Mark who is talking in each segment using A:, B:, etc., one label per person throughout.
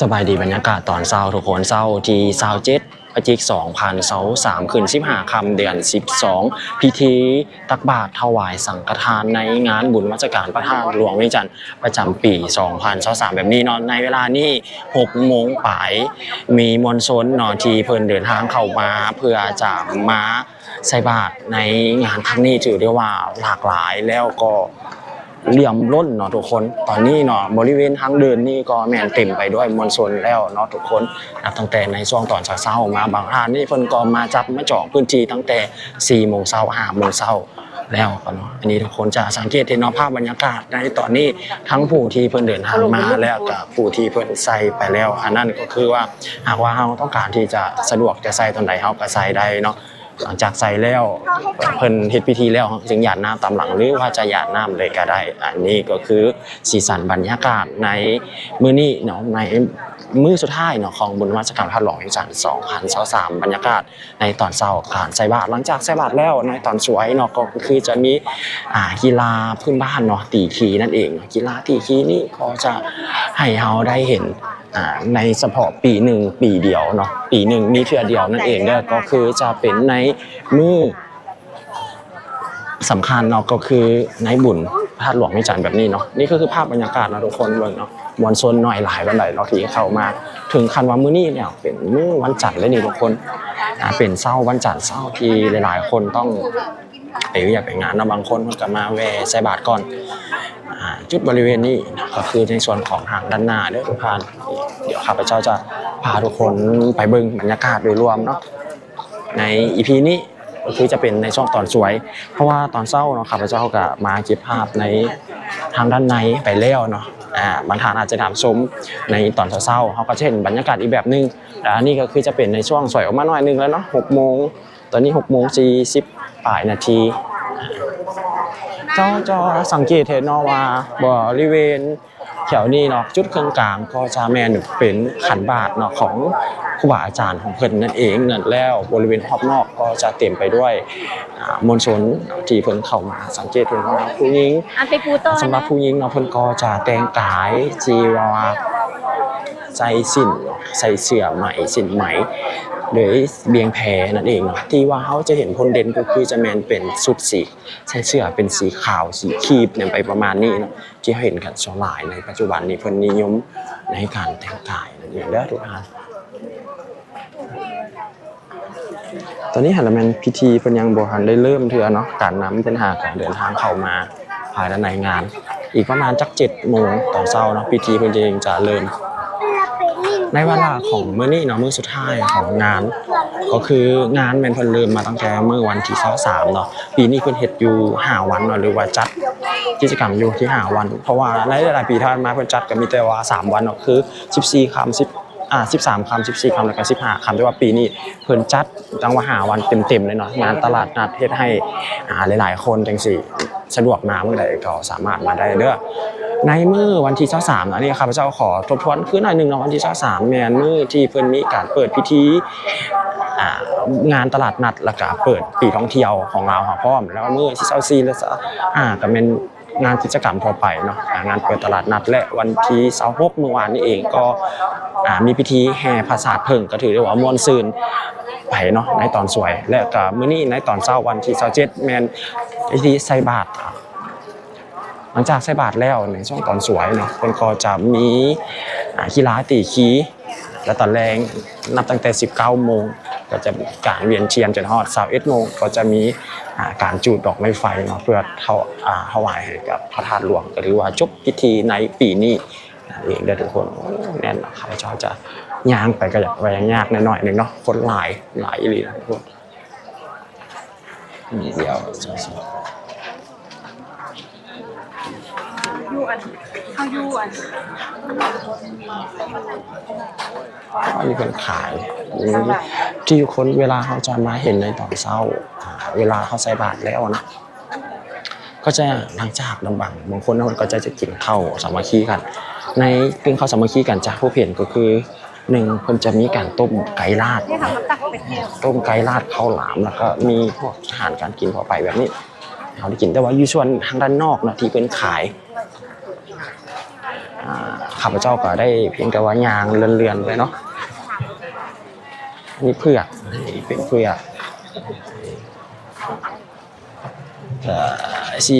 A: สบายดีบรรยากาศตอนเช้าทุกคนเช้าที่เช้าเจ็ดพฤศจิกสองพันเสาสามคืนสิบห้าคำเดือนสิบสองพิธีตักบาตรถวายสังฆทานในงานบุญวัชการพระธาตุหลวงวียงจันทร์ประจำปี2023แบบนี้นอนในเวลานี้6โมงปลายมีมวลชนนอนทีเพิ่นเดินทางเข้ามาเพื่อจะมาใส่บาตรในงานครั้งนี้ถือได้ว่าหลากหลายแล้วก็ เหลี่ยมล้นเนาะทุกคน ตอนนี้เนาะบริเวณทางเดินนี่ก็แม่นเต็มไปด้วยมวลชนแล้วเนาะทุกคนนับตั้งแต่ในช่วงตอนเช้าๆมาบางท่านนี่เพิ่นก็มาจับมาจาะพื้นที่ตั้งแต่4โมงเช้า5โมงเช้าแล้วก็เนาะอันนี้ทุกคนจะสังเกตเห็นเนาะภาพบรรยากาศในตอนนี้ทั้งผู้ที่เพิ่นเดินทางมาแล้วกับผู้ที่เพิ่นใส่ไปแล้ว อันนั้นก็คือว่าหากว่าเราต้องการที่จะสะดวกจะใส่ตอนใดเฮาก็ใส่ได้เนาะ หลังจากใส่แล้วเพิ่นเฮ็ดพิธีแล้วจึงหยาดน้ำตามหลังหรือว่าจะหยาดน้ำเลยก็ได้ อันนี้ก็คือสีสันบรรยากาศในมื้อนี้เนาะในมื้อสุดท้ายเนาะของบุญวัชการพระหลวงแห่งจัน2023บรรยากาศในตอนเช้าการใส่บาตรหลังจากใส่บาตรแล้วในตอนสวยเนาะก็คือจะมีอ่ากีฬาพื้นบ้านเนาะตีขีนั่นเองกีฬาตีขีนี่ก็จะให้เฮาได้เห็น อ่าในเฉพาะปีหนึ่งปีเดียวเนาะปีหนึ่งมีเทื่อเดียวนั่นเองเด้อก็คือจะเป็นในมือสำคัญเนาะก็คือในบุญพระธาตุหลวงไม่จันทร์แบบนี้เนาะนี่ก็คือภาพบรรยากาศเนาะทุกคนเบิ่งเนาะมวลชนหน่อยหลายวันไหนเนาะที่เข้ามา ถึงคันว่ามื้อนี้เนี่ยเป็นมื้อวันจันทร์เลยนี่ทุกคนอ่าเป็นเศร้าวันจันทร์เศร้าที่หลาย ๆ คนต้อง ไปเรียากไปงานเนาะบางคนก็มาแวะใส่บาตรก่อนจุดบริเวณนี้ก็คือในส่วนของทางด้านหน้าเด้อทุกท่านเดี๋ยวข้าพเจ้าจะพาทุกคนไปเบิ่งบรรยากาศโดยรวมเนาะในอีพีนี้ก็คือจะเป็นในช่วงตอนสวย เพราะว่าตอนเศร้าเนาะข้าพเจ้าก็มาเก็บภาพในทางด้านในไปแล้วเนาะอ่าบางท่านอาจจะถามชมในตอนเศร้าเขาก็เห็นบรรยากาศอีกแบบนึงแต่อันนี้ก็คือจะเป็นในช่วงสวยออกมาหน่อยนึงแล้วเนาะหกโมง ตอนนี้หกโมงสี่สิบปลายนาทีเจ้าจะสังเกตเห็นเนาะว่าบริเวณแถวนี้เนาะจุดเครื่องกลางก็จะแมนเป็นขันบาทเนาะของครูบาอาจารย์ของเพิ่นนั่นเองนั่นแล้วบริเวณรอบนอกก็จะเต็มไปด้วยอ่ามวลชนที่เพิ่นเข้ามาสังเกตเห็นว่าผู้หญิง
B: อันไปปูต้อน
A: สำหรับผู้หญิงเนาะเพิ่นก็จะแต่งกายจีวรใส่สิ้นใส่เสื้อไหมสิ้นไหม หรือเบียงแพนั่นเอง ที่ว่าเขาจะเห็นพลเด่นก็คือจะแมนเป็นสุดสีใส่เสื้อเป็นสีขาวสีครีบเนี่ยไปประมาณนี้นะที่เห็นกันส่วนหลายในปัจจุบันนี้เพิ่นนิยมในการแต่งกายนั่นเองเด้อทุกท่านตอนนี้หันแมนพิธีเพิ่นยังบ่ทันได้เริ่มเทื่อเนาะการนำเพิ่นหาการเดินทางเข้ามาภายในงาน อีกประมาณจัก7โมงตอนเช้าเนาะพิธีเพิ่นเองจะเริ่ม ในเวลาของมื่อนี้เนาะมื่อสุดท้ายของงาน ก็คืองานแมนเพิ่นเริ่มมาตั้งแต่เมื่อวันที่23เนาะปีนี้เพิ่นเฮ็ดอยู่5วันเนาะหรือว่าจัดกิจกรรมอยู่ที่5วัน เพราะว่าในหลายๆปีที่ผ่านมาเพิ่นจัดก็มีแต่ว่า 3 วันเนาะคือ 14คำสิบ อ่า13คำ14คำแล้วก็15คำแต่ว่าปีนี้เพิ่นจัดตั้งว่าวันเต็มๆเลยเนาะงานตลาดนัดเฮ็ดให้อ่าหลาย ๆ คนจังซี่สะดวกมาเมื่อใดก็สามารถมาได้เด้อในมือวันที่23นะนี่ข้าพเจ้าขอทบทวนคือหน่อยหนึ่งเนาะวันที่23แม่นมื้อที่เพิ่นมีการเปิดพิธีอ่างานตลาดนัดแล้วก็เปิดปีท่องเที่ยวของเราค่ะพร้อมแล้วมือที่24แล้วอ่าก็เป็น งานกิจกรรมทั่วไปเนาะงานเปิดตลาดนัดและวันที่26เมื่อวานนี้เองก็มีพิธีแห่พระศารเพิ่งก็ถือได้ว่ามวลซืนไปเนาะในตอนสวย และก็มื้อนี้ในตอนเช้าวันที่27แมนพิธีใส่บาตรหลังจากใส่บาตรแล้วในช่วงตอนสวยเนาะเพิ่นก็จะมีกีฬาตีขีและตอนแรงนับตั้งแต่ 19โมง ก็จะมีการเวียนเทียนจนฮอด21โมงก็จะมีการจูดดอกไม้ไฟเนาะเพื่อเท่าถวายให้กับพระธาตุหลวงหรือว่าจบพิธีในปีนี้นั่นเองเด้อทุกคนแน่นอนข้าพเจ้าจะย่างไปก็อยากแวงยากหน่อยหนึงเนาะคนหลายหลายอีหลีนะทุกคนนี่เดียวจะ
B: ยูอัน เขายูอัน
A: อันนี้เป็นขายอืมที่คนเวลาเขาจะมาเห็นในตอนเช้าอ่าเวลาเขาใส่บาตรแล้วนะก็จะหลังจากลำบังบางคนเขาก็จะจะกินข้าวสามัคคีกัน ในกินข้าวสามัคคีกันจากผู้เห็นก็คือหนึ่งเพิ่นจะมีการต้มไก่ลาด
B: นี่ค่ะมันตักไปเที่ยว
A: ต้มไก่ราดข้าวหลามแล้วก็มีพวกอาหารการกินทั่วไปแบบนี้เขาได้กินแต่ว่าอยู่ส่วนทางด้านนอกเนาะที่เป็นขายอ่า ข้าพเจ้าก็ได้เพียงแต่ว่ายางเลื่อนๆไปเนาะนี่เผือกเป็นเผือกก็สิ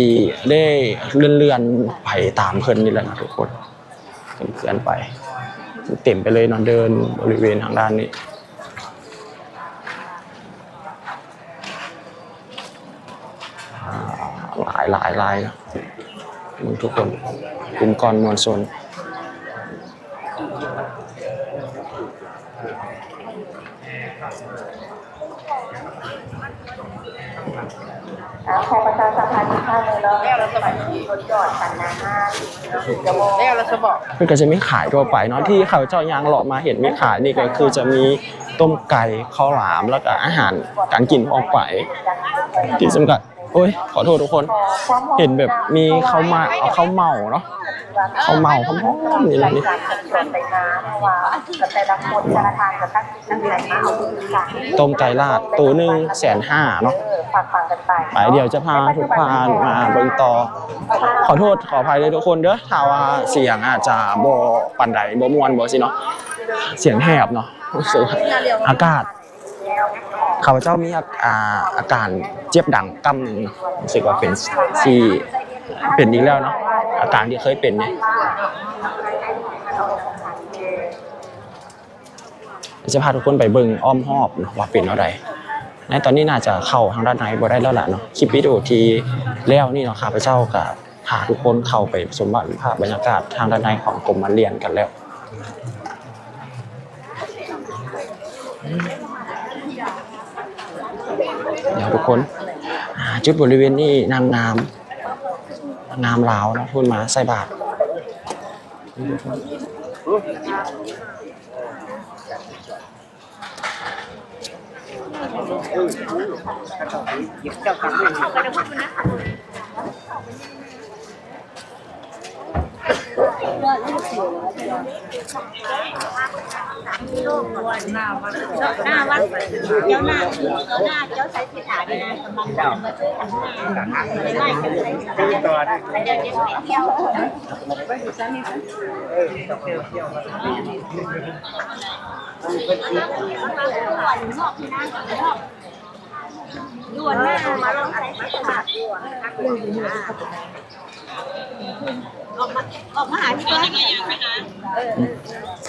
A: ได้เลื่อนๆไปตามเพิ่นนี่แหละนะทุกคนเคลื่อนไป เต็มไปเลยนอนเดินบริเวณทางด้านนี้หลายหลายลายนะมึงทุกคนกลุ่มก้อนมวลชน
C: ขอประชาสัมพันธ์อีกครั้งหนึงเนาะแล้วเราสมัยที่รถจอดคันนาห้าจะมองแล้วเราจะบอก
A: มันก็จะมีขายทั่วไปเนาะที่เขาเจ้ายางหลอกมาเห็นมีขายนี่ก็คือจะมีต้มไก่ข้าวหลามแล้วก็อาหารการกินออกไป ที่สำคัญโอ้ยขอโทษทุกคน เห็นแบบมีข้าวมาเอาข้าวเมาเนาะ เขาเมาเขาวหอมนี่แหละนี่
C: การจัดส่วนไปน้ำว่าแต่ละคนแต่ละทางจะตั้งจิตตั้งใจมาเอาดีค่
A: ต้มไก่ลาดตัวหนึ่งแสนห้าเนาะ
C: ฝากฟังกันไป
A: ไปเดี๋ยวจะพาทุกพานมาเบิ่งต่อ ขอโทษขออภัยเลยทุกคนเด้อถ้าว่าเสียงอาจจะบ่ปันใดบ่มวนบ่สิเนาะเสียงแหบเนาะรู้สึกอากาศข้าพเจ้ามีอาการเจ็บดังกำหนึ่งรู้สึกว่าเป็นที่ เป็นอีกแล้วเนาะอาการที่เคยเป็นเนี่ยจะพาทุกคนไปเบิ่งอ้อมหอบว่าเป็นอะไรในตอนนี้น่าจะเข้าทางด้านในบ่ได้แล้วล่ะเนาะคลิปวิดีโอที่แล้วนี่เนาะข้าพเจ้าก็พาทุกคนเข้าไปสมบัติภาพบรรยากาศทางด้านในของกรมมาเรียนกันแล้วเดี๋ยวทุกคนจุดบริเวณนี้นางงาม นางงามลาวนะคุณมาใส่บาท
D: หน้าวัดเจ้าหน้าเจ้าหน้าเจ้าใช้ที่ฐานนะกำลังจะมาซื้อของหน้าไม่ได้กันเลยเดี๋ยวเดี๋ยวไปเที่ยวด่วนหน้ามาลองใช้ที่ฐาน ออกมาออกมาหาที่บ้าน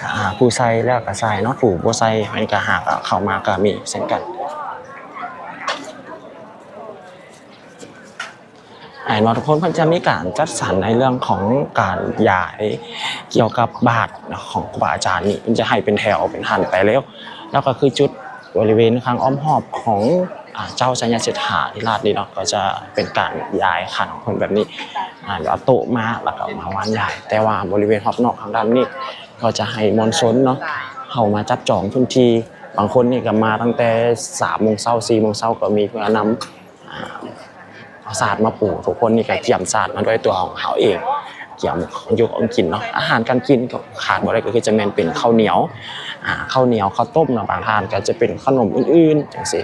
A: อ่าผู้ใส่แล้วก็ใส่เนาะผู้บ่ใส่มันก็หากเข้ามาก็มีเช่นกันไอ้นอทุกคนเพิ่นจะมีการจัดสรรในเรื่องของการย้ายเกี่ยวกับบาทของครูบาอาจารย์นี่มันจะให้เป็นแถวเป็นหันไปแล้ว แล้วก็คือจุดบริเวณข้างอ้อมหอบของเจ้าสัญญาเสถาธิราชนี่เนาะก็จะเป็นการย้ายขันของคนแบบนี้ อ่าเดี๋ยวเอาโต๊ะมาแล้วก็มาวางย้ายแต่ว่าบริเวณรอบนอกทางด้านนี้ ก็จะให้มอนซนเนาะเข้ามาจับจองพื้นที่บางคนนี่ก็มาตั้งแต่สามโมงเช้าสี่โมงเช้าก็มีเพื่อนำเอาศาสตร์มาปลูกทุกคนนี่ก็เตรียมศาสตร์มาด้วยตัวของเขาเองเกี่ยวกับของยุของกินเนาะอาหารการกินก็ขาดบ่ได้ก็คือจะแมนเป็นข้าวเหนียวอ่าข้าวเหนียวข้าวต้มเนาะบางทานก็จะเป็นขนมอื่นๆจังซี่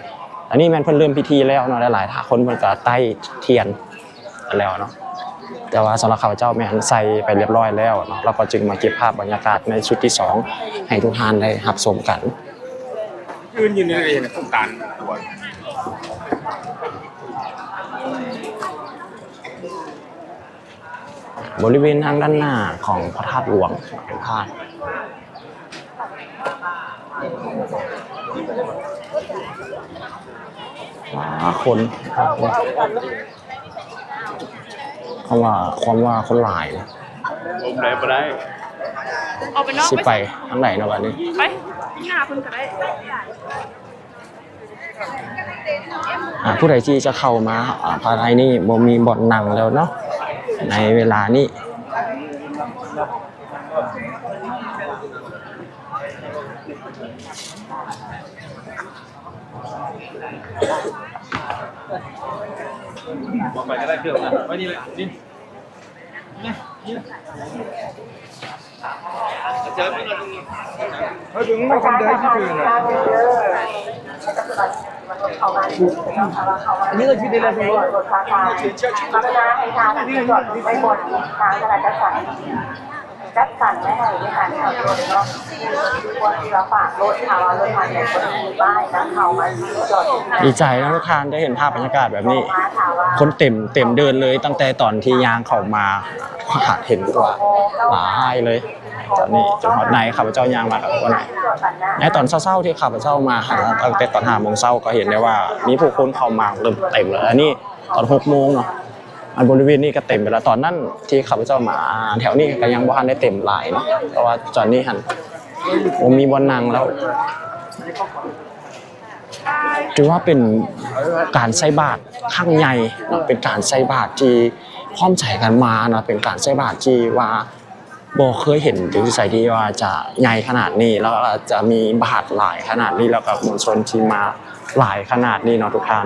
A: อันนี้แมนเพิ่นเริ่มพิธีแล้วเนาะหลายๆท่าคนเพิ่นก็ใต้เทียนแล้วเนาะ แต่ว่าสำหรับข้าพเจ้าแม่นใส่ไปเรียบร้อยแล้วเนาะเราก็จึงมาเก็บภาพบรรยากาศในชุดที่สองให้ทุกท่านได้รับชมกัน
E: ยืนยืนในเองโครงการตัว
A: บริเวณทางด้านหน้าของพระธาตุหลวงเป็นพาดว้าคน คำว่าความว่าคนหลายนะ
E: ผมไหนมาได้
B: เอาไปนอก
A: สิไปทางไหนเนาะวันนี้
B: ไปหน้าคุณก็ได้
A: อ่าผู้ใดที่จะเข้ามาอ่าภายในนี่บ่มีบ่อนนั่งแล้วเนาะในเวลานี้
E: บอกไปก็ได้เครื่องนะไว้นี่เลยนี่ เจอพี่เราตรงนี้เฮ้ยถึงไม่คนเดินที่คืนอะ
C: อันนี้ก็คิดได้แล้วพี่รถฟ้าฟ้าพัฒนาให้ทางที่จอดไม่หมดทางกระดาษ จัดสรรไม่ให้ในการขับรถเนาะควรที่เราฝากรถค่ะว่ารถมาเนี่ยคนมีป้ายนะเขามาจอด
A: ดีใจนะทุกท่านได้เห็นภาพบรรยากาศแบบนี้ คนเต็มเต็มเดินเลยตั้งแต่ตอนที่ยางเข้ามาหาเห็นกว่าหลายเลยตอนนี้จนฮอดในข้าพเจ้ายางมากับคนไหน
C: จอดสรรน
A: ในตอนเช้าๆที่ข้าพเจ้ามาหาตั้งแต่ตอนห้าโมงเช้าก็เห็นได้ว่า มีผู้คนเข้ามาเริ่มเต็มแล้วอันนี้ตอนหกโมงเนาะ อันบริเวณนี้ก็เต็มไปแล้วตอนนั้นที่ข้าพเจ้ามาแถวนี้ก็ยังบ่ทันได้เต็มหลายเนาะเพราะว่าตอนนี้หันผมมีบอลนังแล้วถือว่าเป็นการใส่บาตรข้างใหญ่เป็นการใส่บาตรที่พร้อมใจกันมานะเป็นการใส่บาตรที่ว่าบ่เคยเห็นถึงใส่ที่ว่าจะใหญ่ขนาดนี้แล้วจะมีบาตรหลายขนาดนี้แล้วก็มวลชนที่มาหลายขนาดนี้เนาะทุกท่าน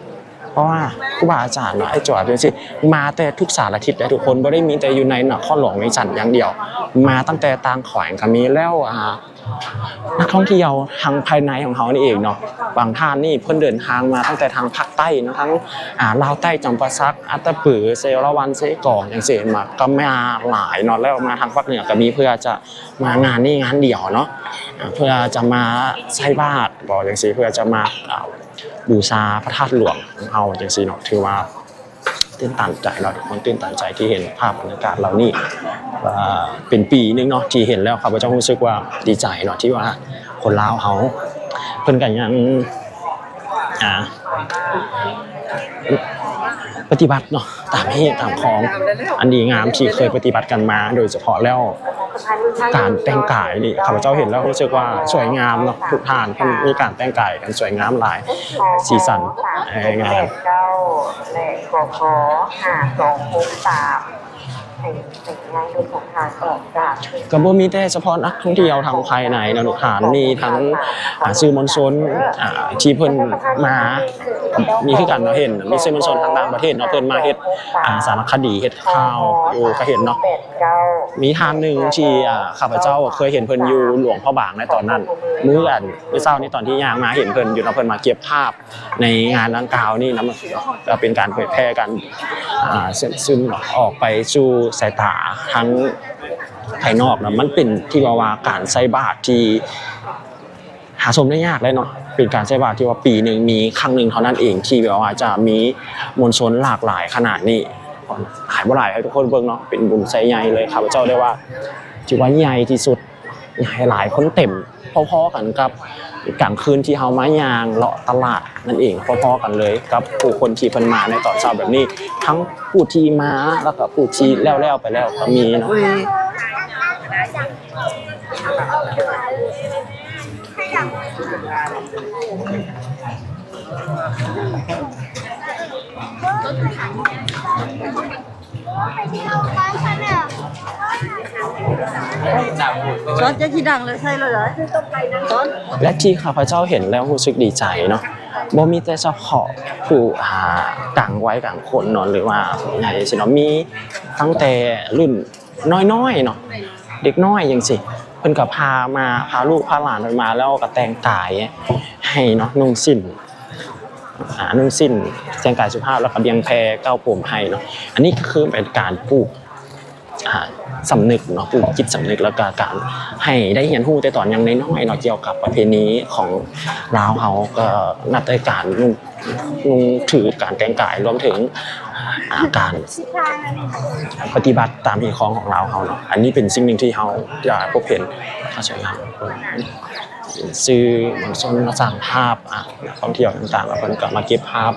A: เพราะว่าครูบาอาจารย์เนาะไอ้จอดเป็นสิมาแต่ทุกสารทิศได้ทุกคนบ่ได้มีแต่อยู่ในนครหลวงในจันทร์อย่างเดียว มาตั้งแต่ต่างแขวงก็มีแล้วอ่านักท่องเที่ยวทางภายในของเขานี่เองเนาะบางท่านนี่เพิ่นเดินทางมาตั้งแต่ทางภาคใต้นะทั้งอ่าลาวใต้จำปาสักอัตตปือเซราวันเซกองอย่างเสียมาก็มาหลายเนาะแล้วมาทางภาคเหนือก็มีเพื่อจะมางานนี่งานเดี่ยวเนาะเพื่อจะมาใช้บาตรบอกอย่างสีเพื่อจะมา บูชาพระธาตุหลวงของเราอย่างสีเนาะถือว่าตื่นตันใจเนาะทุกคนตื่นตันใจที่เห็นภาพบรรยากาศเรานี่เป็นปีหนึงเนาะที่เห็นแล้วครับพระเจ้ารู้สึกว่าดีใจเนาะที่ว่าคนลาวเขาเพิ่นกันยังอ่า ปฏิบัติเนาะตามเหตุตามของ อันดีงามที่เคยปฏิบัติกันมา โดยเฉพาะแล้วการแต่งกายนี่ข้าพเจ้าเห็นแล้วรู้สึกว่าสวยงามเนาะทุกท่านเพิ่นมีการแต่งกายกันสวยงามหลายสีสันเอ่องาม
C: เก้าและกขอห้าสองหกสาม ให้เป็นงานดูของทางออกจาก
A: ก็บ่มีแต่เฉพาะนักท่องเที่ยวทางภายในนะทุกท่านมีทั้งอ่าสื่อมวลชนอ่าที่เพิ่นมามีคือกันเนาะเห็นมีสื่อมวลชนทางต่างประเทศเนาะเพิ่นมาเฮ็ดอ่าสารคดีเฮ็ดข่าวอยู่ก็เห็นเนาะมีทางหนึ่งที่อ่าข้าพเจ้าเคยเห็นเพิ่นอยู่หลวงพ่อบางในตอนนั้นมื้ออันมื้อเช้านี่ตอนที่ย่างมาเห็นเพิ่นอยู่เนาะเพิ่นมาเก็บภาพในงานดังกล่าวนี่นะมันก็เป็นการเผยแพร่กันอ่าซึ่งซึ่งออกไปสู่สายตาทั้งภายนอกนะมันเป็นที่ว่าว่าการใส่บาตรที่หาชมได้ยากเลยเนาะเป็นการใส่บาตรที่ว่าปีหนึ่งมีครั้งหนึ่งเท่านั้นเองที่แบบว่าจะมีมวลชนหลากหลายขนาดนี้หายบ่หลายให้ทุกคนเบิ่งเนาะเป็นบุญใส่ใหญ่เลยข้าพเจ้าได้ว่าที่ว่าใหญ่ที่สุดใหญ่หลายคนเต็มพอๆกันกับ กลางคืนที่เฮามายางเลาะตลาดนั่นเองพอๆกันเลยกับผู้คนที่เพิ่นมาในตอนเช้าแบบนี้ ทั้งผู้ที่มาแล้วก็ผู้ที่แล้วๆไปแล้วก็มีเนาะ
B: ช้อนจะที่ดังเลยใช่เลยเหรอช้อน
A: และที่ข้าพเจ้าเห็นแล้วรู้สึกดีใจเนาะบ่มีแต่เฉพาะผู้อ่ากลางไว้กลางคนเนาะหรือว่าไงสิเนาะมีตั้งแต่รุ่นน้อยๆเนาะเด็กน้อยจังสิเพิ่นก็พามาพาลูกพาหลานเพิ่นมาแล้วก็แต่งกายให้เนาะนุ่งสิ้นอ่านุ่งสิ้นแต่งกายสุภาพแล้วก็เบียงแพรเก้าผมให้เนาะอันนี้ก็คือเป็นการปลูกอ่า สำนึกเนาะปลูกจิตสำนึกแล้วก็การให้ได้เรียนรู้แต่ตอนยังน้อยๆเนาะเกี่ยวกับประเพณีของลาวเฮาก็นับแต่การนุ่งนุ่งถือการแต่งกายรวมถึงอาการปฏิบัติตามฮีคองของลาเฮาเนาะอันนี้เป็นสิ่งหนึ่งที่เฮาจะพบเห็นเข้าใจครับซื้อมวลชนมาสร้างภาพอะนักท่องเที่ยวต่างๆแล้วเพิ่นก็มาเก็บภาพ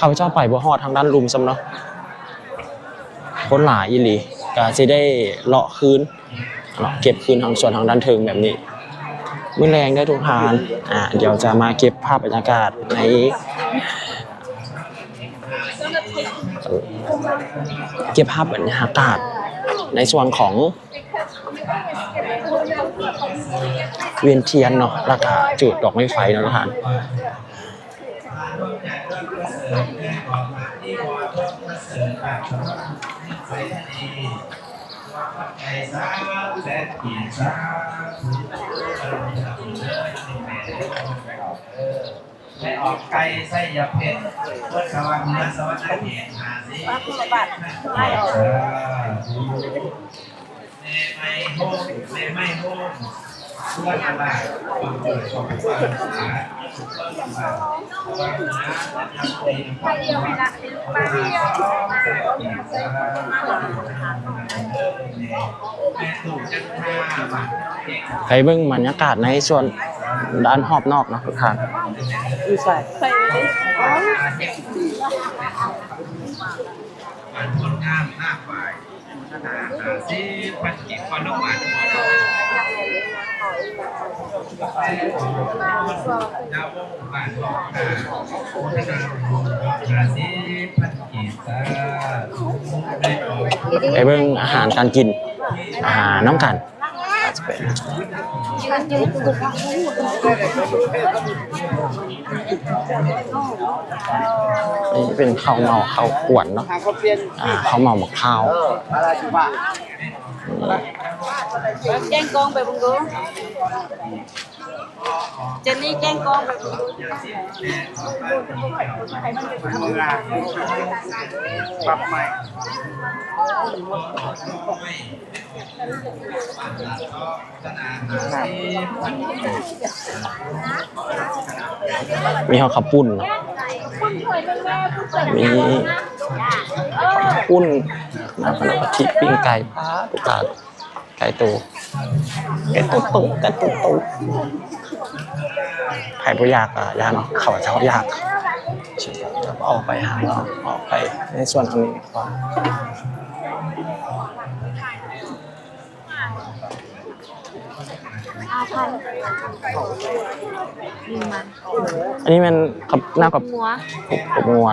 A: ข้าพเจ้าไปบ่ฮอดทางด้านลุมซ้ำเนาะ คนหลายอีหลีก็จะได้เลาะคืนเลาะเก็บคืนทางส่วนทางด้านเทิงแบบนี้มื้อแรงได้ทุกทานอ่าเดี๋ยวจะมาเก็บภาพบรรยากาศในเก็บภาพบรรยากาศในส่วนของเวียนเทียนเนาะแล้วก็จุดดอกไม้ไฟเนาะทุ กท่าน
F: ไม่ออกไกลไส้ยาเพ็ดเพื่อสวัสดิ์เนื้อสวัสดิ์เกียรติหาสิ
D: ว่าผู้บัตรไล่ออก
F: เนไม่โฮมเนไม่โฮ มเพื่อตลาดความเกิดของผู้ว่าหาเพื่อตลาดความเนื้อทำเป็นไปเดียวไปละไปเดียวแม่ตู่จันทรเบิ่
A: งบรรยากาศในส่วนด้านรอบนอกเนาะทุกท่าน
F: บ้านคนงามหน้าฝ่ายพันาสิพันกิจความร่วมาวานอกนาพัฒนาหาสิพันกิจสาได้ออก
A: ไปเบิ่งอาหารการกิน อาหารน้ำกันอาจจะเป็นนี่เป็นข้าวเมาข้าวกวนเนาะอ่าข้าวเมาหมกข้าว
D: แจ้งกองไปบุงดูเจนนี่แจ้งกองไปบุงดู
E: ปรับใหม่
A: มีข้าวขับปุ้นเนาะมีข้าวปุ้น น้ำขนมทิปิ้งไก่ปลาตุกาไก่ตูไก่ตูตุไก่ตูตูใครบ่อยากอะยากเนาะเขาจะเขาอยากจะออกไปหาเนาะออกไปในส่วนตรงนี้ก่ อนอันนี้มันกับหน้ากับ
D: หัว
A: กับงัว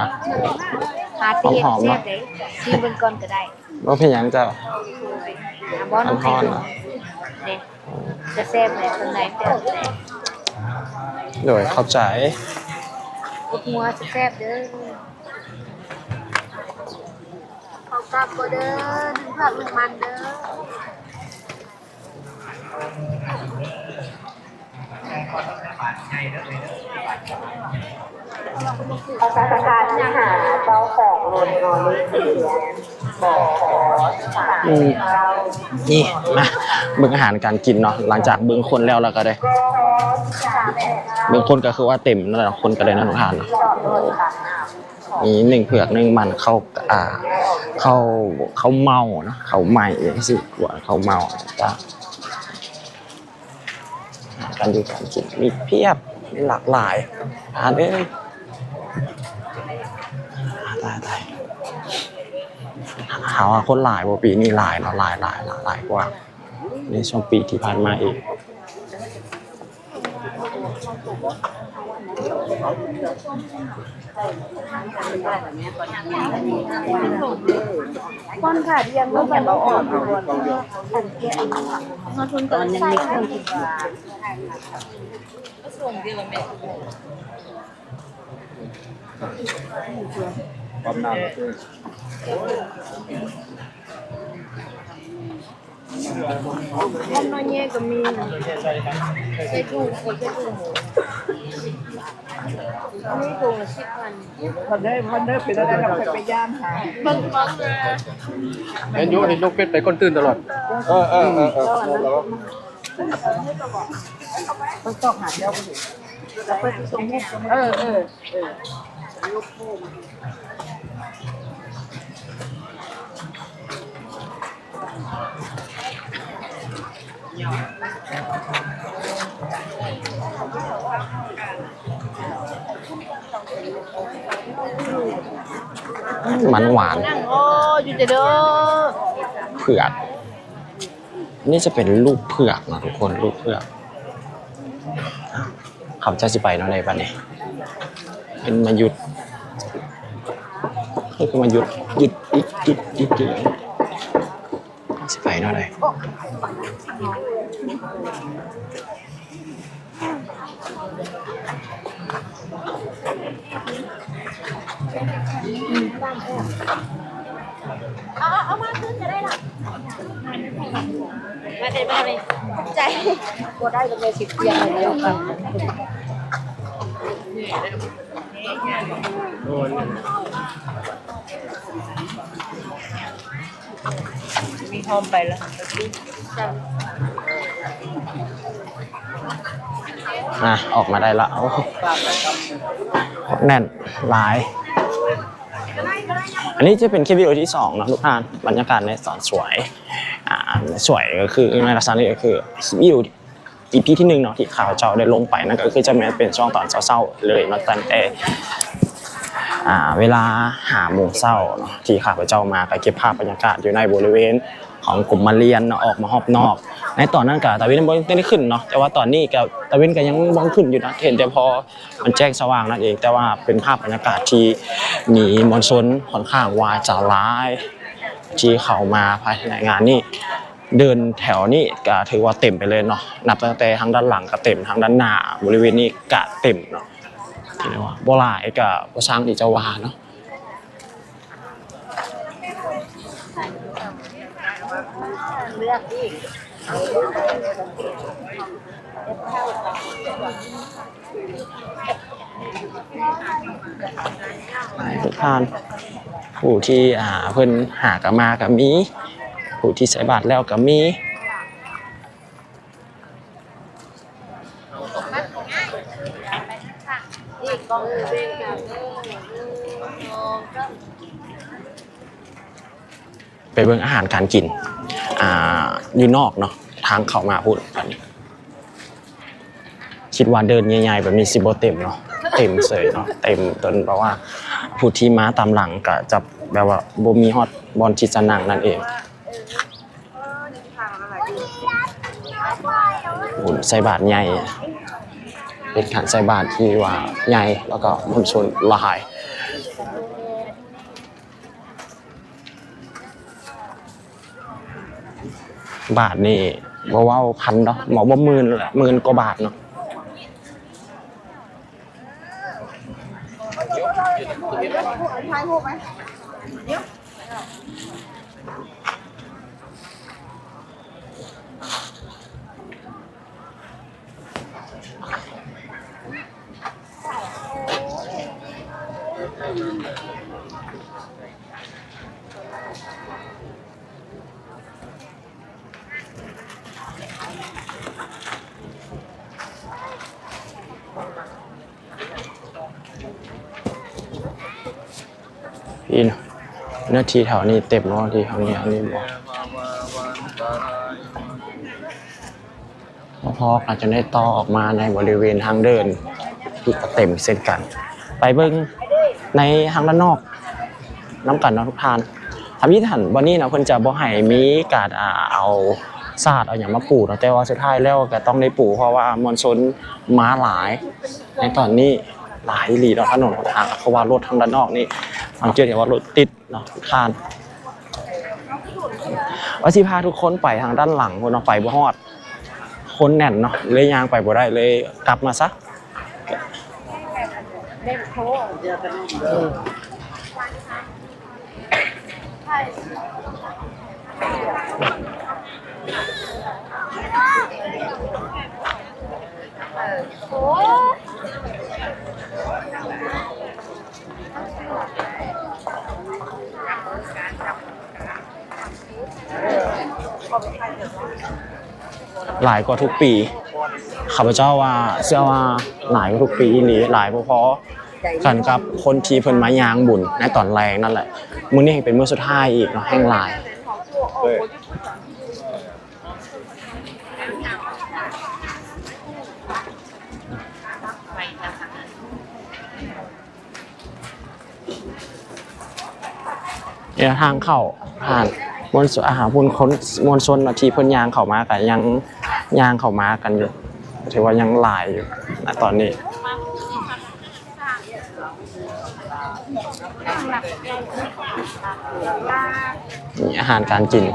D: หาที่
A: หอมๆ
D: เฮ็
A: เนาะ
D: ดได้ซีเบิ่งก่อนก็ได้
A: ว่าเพียงจะ
D: หาบ่น้อง
A: ทอนๆเนาะ
D: เด้จะแซ่บแหละตรงไหนแต่แต่
A: โดยเข้าใจ
D: หัวจะแซ่บเด้อขอกลับก็เด้อหนึ่งผักหนึ่งมันเด้อ
C: อาสาสการที่หาเจ้าของรถนอนรถเสียบอกขอสามเจ้า
A: นี่มาเบิ่งอาหารการกินเนาะหลังจากเบิ่งคนแล้วแล้วก็ได้
C: ก็สามแปดห้า
A: เบิ่งคนก็คือว่าเต็มนั่นแหละคนก็ได้นะทุกทานเนาะ
C: จอดรถค่ะ
A: มีหนึ่งเผือกหนึ่งมันเข้าอ่าเข้าเข้าเมาเนาะเข้าใหม่สิกว่าเข้าเมาจ้า อารการดูการกินมีเพียบมีหลากหลายอาหานเอ้ยตายตายหาว่าคนหลายบ่ปีนี้หลายแล้วหลายหลายหลายหลายกว่าในช่วงปีที่ผ่านมาเอง
B: ก้อนขาดยังก็แบบเราอ่อน
D: มาทุนก่อนยังมีเครื่องคิดว่
E: ความน้ำคือ
B: ก้อนน้อยแย่ก็มีใส่ถุงคนใส่ถุงนี่ถุงละสิบพัน
E: วันนี้วันนี้เป็นอะไรเราไปย่ามหา
B: เบิ่งฟังเลย
E: เห็นยุเห็นลูกเป็ดไปก้นตื่นตลอด เออเออเออเออแล้ว
C: ต้องตอกหาเจ้าผู้หญิงแล้วไปส่งให้เออเออเออ
A: มันหวาน
B: นั่งโอ้อยู่จะเด้อ
A: เผือกนี่จะเป็นลูกเผือกนะทุกคนลูกเผือกอะเขาจะสิไปเนาะในบัดนี้เป็นมาหยุดนี่คือมาหยุดหยุดหยุดหยุด หยุดหยุดสิไปเนาะเลย
D: ไปเลย
B: ใจบ่ได้ก็เลยสิเพียงเลยค่ะ
D: มีหอมไปแล้ว
A: อะออกมาได้ละโอ้แน่นหลาย อันนี้จะเป็นคลิปวิดีโอที่สองนะทุกท่านบรรยากาศในสอนสวยอ่าสวยก็คือในลักษณะนี้ก็คือวิดีโออีพีที่หนึ่งเนาะที่ข่าวเจ้าได้ลงไปนั่นก็คือจะม้เป็นช่วงตอนเศร้าๆเลยนะตั้งแต่อ่าเวลาหาโมงเศร้าเนาะที่ข่าวเจ้ามาก็เก็บภาพบรรยากาศอยู่ในบริเวณ ของกลุ่มมาเรียนเนาะออกมาหอบนอก ในตอนนั้นก็ตะเวนบ่ได้ขึ้นเนาะแต่ว่าตอนนี้ก็ตะเวนก็ยังมองขึ้นอยู่นะเห็นแต่พอมันแจ้งสว่างนั่นเอง แต่ว่าเป็นภาพบรรยากาศที่มีมวลชนค่อนข้างวายจะร้ายที่เข้ามาภายในงานนี่เดินแถวนี้ก็ถือว่าเต็มไปเลยเนาะนับตั้งแต่ทางด้านหลังก็เต็มทางด้านหน้าบริเวณนี้ก็เต็มเนาะที่เรียกว่าบ่หลายก็บ่สร้างที่จะวาเนาะ
D: ลือกอีก
A: ทุกท่าน ผู้ที่อ่าเพิ่นหากมาก็มี ผู้ที่ใส่บาตรแล้วก็มี
B: อีกกองเวนกันเด้อ
A: ไปเบิ่งอาหารการกิน อ่าอยู่นอกเนาะทางเข้ามาพูดกันคิดว่าเดินใหญ่ๆแบบนี้สิบเต็มเนาะเต็มเสยเนาะเต็มจนเพราะว่าผู้ที่มาตามหลังก็จะแบบว่าบ่มีฮอดบอลที่จะนั่งนั่นเองบุญใส่บาทใหญ่ เป็นการใส่บาทที่ว่าใหญ่แล้วก็มวลชนหลาย บาทนี่บ่เว่าพันเนาะหมอบ่หมื่นละหมื่นกว่าบาทเนาะพี่เนาะ เนื้อทีแถวนี้เต็มนาทีแถวนี้อันนี้บ่พอๆอาจจะได้ต่อออกมาในบริเวณทางเดินที่ก็เต็มเส้นกัน ไปเบิ่งในทางด้านนอกน้ำกันเนาะทุกทานทำยี่ถันวันนี้นะเพิ่นจะบ่ให้มีการอ่าเอาซาดเอาอย่างมาปลูกเนะแต่ว่าสุดท้ายแล้วก็ต้องได้ปลูกเพราะว่ามวลชนมาหลาย ในตอนนี้หลายหลีเนาะถนนหนทางเพราะว่ารถทางด้านนอกนี่ สังเกตเห็นว่ารถติดเนาะทานว่าสิพาทุกคนไปทางด้านหลังคนเนาะไปบ่ฮอด คนแน่นเนาะเลยยางไปบ่ได้เลยกลับมาซะ หลายกว่าทุกปีข้าพเจ้าว่าเชื่อว่าหลายกว่าทุกปีอีหลีหลายพอๆกันกับคนที่เพิ่นมายางบุญในตอนแรงนั่นแหละมื้อนี้เป็นมื้อสุดท้ายอีกเนาะแห่งหลายเนี่ยทางเข้าผ่าน มวลอาหารพุ่นคนมวลชนเนาที่เพิ่นยางเข้ามาก็ยังยางเข้ามากันอยู่ถือว่ายังหลายอยู่ณตอนนี้มีอาหารการกิน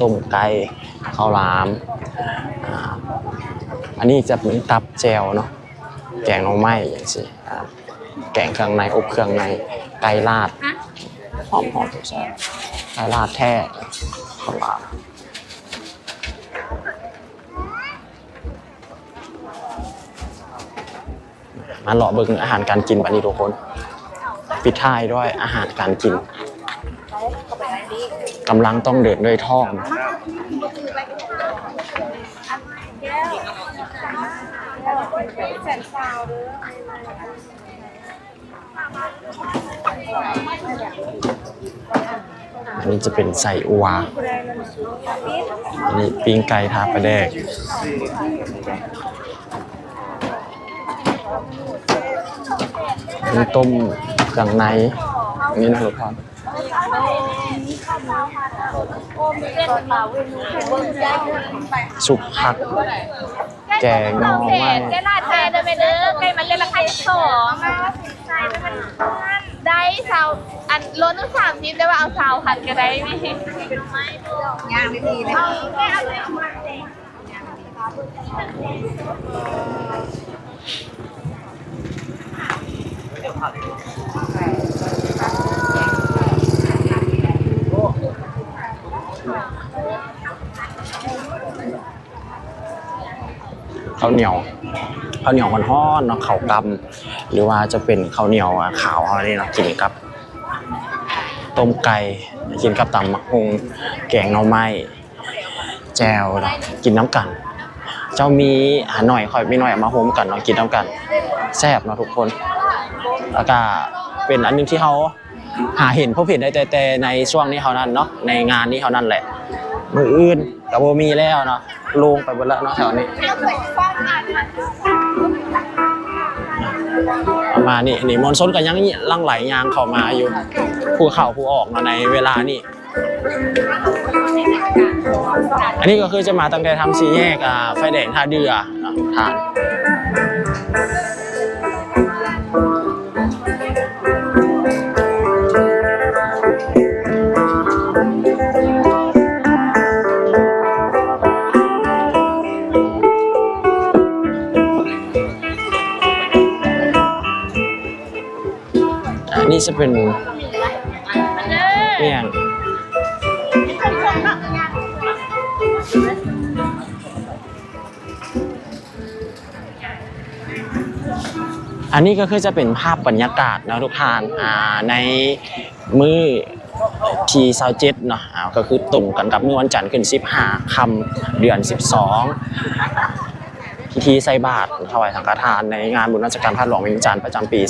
A: ต้มไก่ข้าวหลามอันนี้จะเป็นตับแจวเนาะแกงหน่อไม้อย่างสิแกงเครื่องในอบเครื่องในไก่ลาดหอมหอมแซ่บไก่ ลาดแท้ตลาดมาหล่อเบิงอาหารการกินบันนี้ทุกคน ปิดท้ายด้วยอาหารการกินกำลังต้องเดือดด้วยท่องเอันนี้จะเป็นใส่อัวอันนี้ปิ้งไก่ทาปลาแดก อันนี้ต้มเครื่องในอันนี้นะทุกคนสุกผัก แกงหน่อไม้
B: แกลาแทนเดินไปเด้อใกล้มันเล่นราคาที่สอง ได้สาวอันล้นตั้งสามสิบได้ว่าเอาสาวพันก็ได้ไม่ยางไม่ดีเลยแม่เอาไปเอามาเลย
A: ข้าวเหนียว ข้าวเหนียวมันฮ้อนๆเนาะข้าวกำหรือว่าจะเป็นข้าวเหนียวขาวอะไรนี่เนาะกินกับต้มไก่กินกับตำมะฮงแกงหน่อไม้แจวเนาะกินน้ำกัน เจ้ามีหาหน่อยคอยมีหน่อยมาโฮมกันเนาะกินน้ำกันแซ่บเนาะทุกคน แล้วก็เป็นอันหนึงที่เขาหาเห็นพบเห็นได้แต่แต่ในช่วงนี้เท่านั้นเนาะในงานนี้เท่านั้นแหละ มืออื่นกับโบมีแล้วเนาะลงไปหมดแล้วเนาะแถวนี้ประมาณนี้นี่มอนซนก็ยังลังไหลยางเข้ามาอยู่ผู้เข้าผู้ออกเนาะในเวลานี้อันนี้ก็คือจะมาตั้งแต่ทำสีแยกไฟแดงท่าเดือเนะทาน นี้จะเป็นเมี่ยงอันนี้ก็คือจะเป็นภาพบรรยากาศนะทุกท่านอ่าในมือทีซาวเจ็ดเนาะก็คือตรงกันกับมื้อวันจันทร์ขึ้น 15คำเดือน 12 ธีใส่บาตรถวายสังฆทานในงานบุญราชการพระหลวงเวียงจันทร์ประจำปี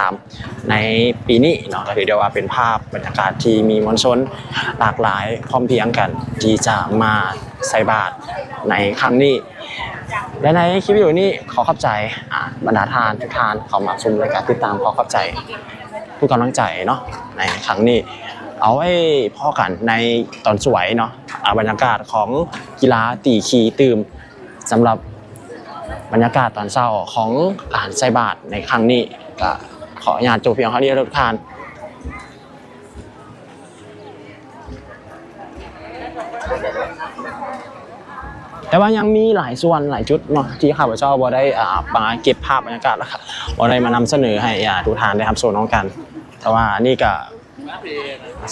A: 2023ในปีนี้เนาะก็ถือได้ว่าเป็นภาพบรรยากาศที่มีมวลชนหลากหลายพร้อมเพรียงกัน ที่จะมาใส่บาตรในครั้งนี้ และในคลิปวิดีโอนี้ขอขอบใจบรรดาทานทุกทานเข้ามาชมรายการติดตามขอขอบใจผู้กำลังใจเนาะในครั้งนี้เอาไว้พ่อกันในตอนสวยเนาะบรรยากาศของกีฬาตีขีตื่มสำหรับ บรรยากาศตอนเช้าของการใส่บาตรในครั้งนี้ก็ขออนุญาตจบเพียงเท่านี้ทุกท่านแต่ว่ายังมีหลายส่วนหลายจุดเนาะที่ข้าพเจ้าบ่ได้อ่ามาเก็บภาพบรรยากาศแล้วครับบ่ได้มานำเสนอให้อ่าทุกท่านได้รับชมน้องกัน แต่ว่านี่ก็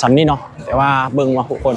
A: สำนี้เนาะแต่ว่าเบิ่งว่าทุกคน